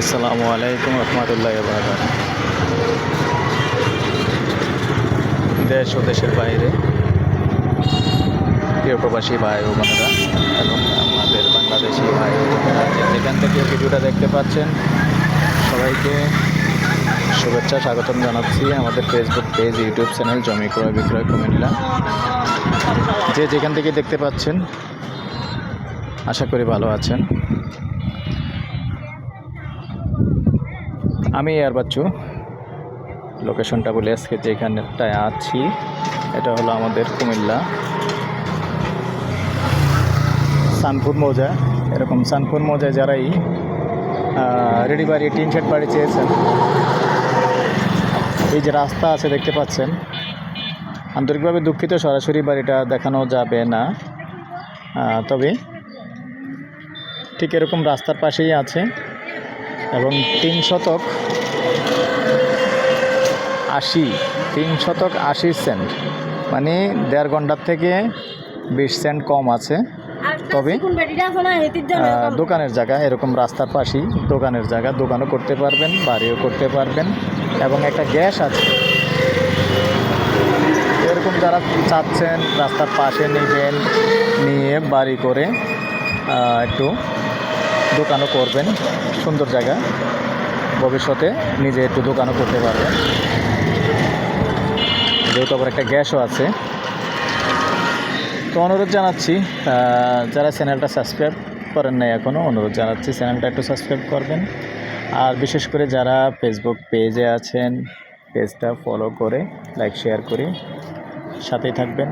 আসসালামু আলাইকুম রহমতুল্লাহ বারকাত দেশ ও দেশের বাইরে প্রিয় প্রবাসী ভাই ও বোনেরা, এবং আমাদের বাংলাদেশি ভাই যেখান থেকে ভিডিওটা দেখতে পাচ্ছেন, সবাইকে শুভেচ্ছা, স্বাগতম জানাচ্ছি আমাদের ফেসবুক পেজ ইউটিউব চ্যানেল জমি ক্রয় বিক্রয় কুমিল্লা। যে যেখান থেকে দেখতে পাচ্ছেন, আশা করি ভালো আছেন। আমি এয়ার বাচ্চু লোকেশনটা বলে আজকে যেখানটায় আছি, এটা হলো আমাদের কুমিল্লা। সানপুর মৌজা, এরকম সানপুর মৌজায় যারাই রেডি বাড়ি, টিন শেড বাড়ি চেয়েছেন, এই যে রাস্তা আছে দেখতে পাচ্ছেন, আন্তরিকভাবে দুঃখিত, সরাসরি বাড়িটা দেখানো যাবে না। তবে ঠিক এরকম রাস্তার পাশেই আছে। এবং তিন শতক আশি তিন শতক আশি সেন্ট। মানে দেড় ঘণ্টার থেকে বিশ সেন্ট কম আছে। তবে দোকানের জায়গা এরকম রাস্তার পাশেই দোকানের জায়গা দোকানও করতে পারবেন বাড়িও করতে পারবেন এবং একটা গ্যাস আছে। এরকম যারা চাচ্ছেন রাস্তার পাশে নেবেন নিয়ে বাড়ি করে একটু দোকানও করবেন, সুন্দর জায়গা। ভবিষ্যতে নিজে একটু দোকানও করতে পারবেন। যেহেতু আবার একটা গ্যাসও আছে। তো অনুরোধ জানাচ্ছি যারা চ্যানেলটা সাবস্ক্রাইব করেন নাই এখনও অনুরোধ জানাচ্ছি চ্যানেলটা একটু সাবস্ক্রাইব করবেন। আর বিশেষ করে যারা ফেসবুক পেজে আছেন পেজটা ফলো করে লাইক শেয়ার করে সাথেই থাকবেন।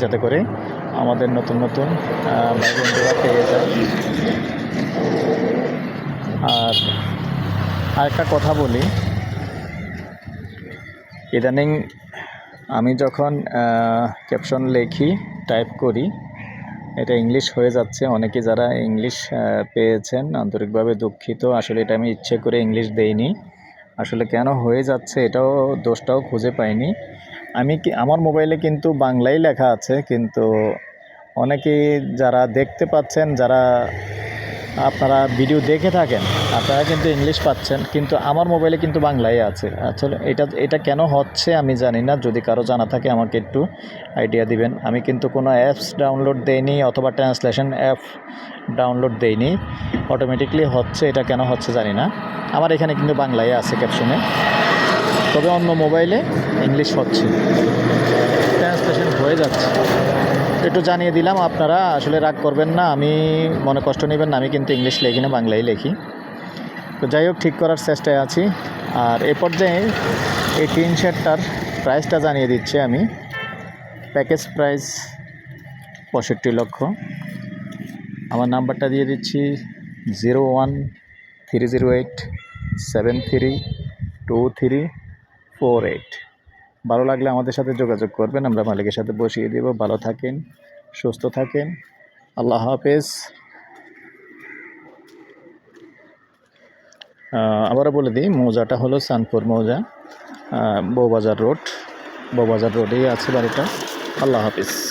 যাতে করে আমাদের নতুন নতুন ভাই বন্ধুরা পেয়ে যায়। আর আরেকটা কথা বলি। ইদানিং আমি যখন ক্যাপশন লেখি টাইপ করি, এটা ইংলিশ হয়ে যাচ্ছে। অনেকে যারা ইংলিশ পেয়েছেন, আন্তরিকভাবে দুঃখিত। আসলে এটা আমি ইচ্ছে করে ইংলিশ দেইনি। আসলে কেন হয়ে যাচ্ছে এটাও দোষটাও খুঁজে পাইনি। আমি কি, আমার মোবাইলে কিন্তু বাংলাই লেখা আছে, কিন্তু অনেকেই যারা দেখতে পাচ্ছেন, যারা আপনারা ভিডিও দেখে থাকেন, আপনারা কিন্তু ইংলিশ পাচ্ছেন, কিন্তু আমার মোবাইলে কিন্তু বাংলাই আছে। আসলে এটা এটা কেন হচ্ছে আমি জানি না, যদি কারও জানা থাকে আমাকে একটু আইডিয়া দিবেন। আমি কিন্তু কোনো অ্যাপস ডাউনলোড দেইনি অথবা ট্রান্সলেশন অ্যাপ ডাউনলোড দেইনি। অটোমেটিকলি হচ্ছে, এটা কেন হচ্ছে জানি না। আমার এখানে কিন্তু বাংলাই আছে ক্যাপশনে তবে অন্য মোবাইলে ইংলিশ হচ্ছে। ট্রান্সলেশন হয়ে যাচ্ছে। একটু জানিয়ে দিলাম আপনারা, আসলে রাগ করবেন না, আমি মনে কষ্ট নেবেন না, আমি কিন্তু ইংলিশ লেখি না, বাংলাই লেখি। তো যাই হোক, ঠিক করার চেষ্টায় আছি। আর এ পর্যায়ে এই টিন শার্টটার প্রাইসটা জানিয়ে দিচ্ছি আমি। প্যাকেজ প্রাইস পঁয়ষট্টি লক্ষ। আমার নাম্বারটা দিয়ে দিচ্ছি zero one three zero eight seven three two three four eight. ভালো লাগলে আমাদের সাথে যোগাযোগ করবেন, আমরা মালিকের সাথে বসিয়ে দেব। ভালো থাকেন, সুস্থ থাকেন। আল্লাহ হাফেজ। আবারও বলে দিই, মৌজাটা হলো সানপুর মৌজা বৌবাজার রোড। বৌবাজার রোডেই আছে বাড়িটা। আল্লাহ হাফিজ।